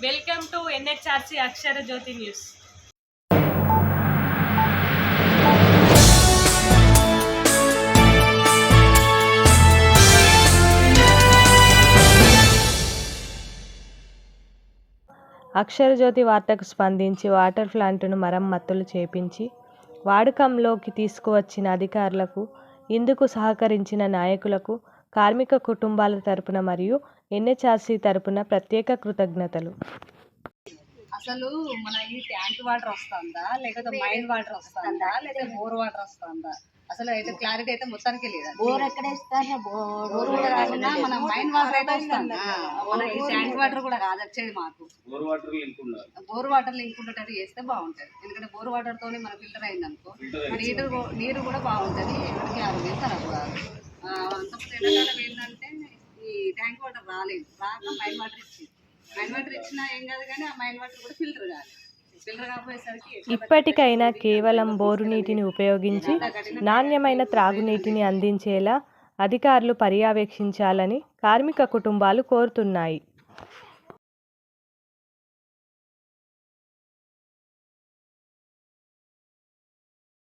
Welcome to NHRC Akshara Jyothi news. Aksharajyothi వార్తకు స్పందించి water ప్లాంట్ను మరమ్మతులు చేపించి వాడకంలోకి తీసుకువచ్చిన అధికారులకు ఇందుకు సహకరించిన నాయకులకు కార్మిక కుటుంబాల తరపున మరియు ఎన్హెచ్ఆర్సీ తరపున ప్రత్యేక కృతజ్ఞతలు. అసలు మన ఈ ట్యాంక్ వాటర్ వస్తుందా? లేకపోతే మైన్ వాటర్ వస్తుందా? లేదా బోర్ వాటర్ వస్తుందా? అసలు అయితే క్లారిటీ అయితే మొత్తానికి లేదు? బోర్ ఎక్కడ ఇస్తారు? బోర్ బోర్ కూడా కాకుండా మన మైన్ వాటర్ అయితే వస్తుంది మన ఈ ట్యాంక్ వాటర్ కూడా కాదు వచ్చేది మాకు. బోర్ వాటర్ లింక్ ఉండాలి. బోర్ వాటర్ లింక్ ఉండేటట్టు చేస్తే బాగుంటది. ఎందుకంటే బోర్ వాటర్ తోనే మన ఫిల్టర్ అయింది అనుకో మరి నీరు కూడా బాగుంటది. ఎవరికి ఆరోగ్యం ఎండాకాలం ఏంటంటే ఈ ట్యాంక్ వాటర్ రాలేదు. రాక మైన్ వాటర్ ఇచ్చింది. మైన్ వాటర్ ఇచ్చినా ఏం కాదు కానీ ఆ మైన్ వాటర్ కూడా ఫిల్టర్ కాదు. ఇప్పటికైనా కేవలం బోరు నీటిని ఉపయోగించి నాణ్యమైన త్రాగునీటిని అందించేలా అధికారులు పర్యవేక్షించాలని కార్మిక కుటుంబాలు కోరుతున్నాయి.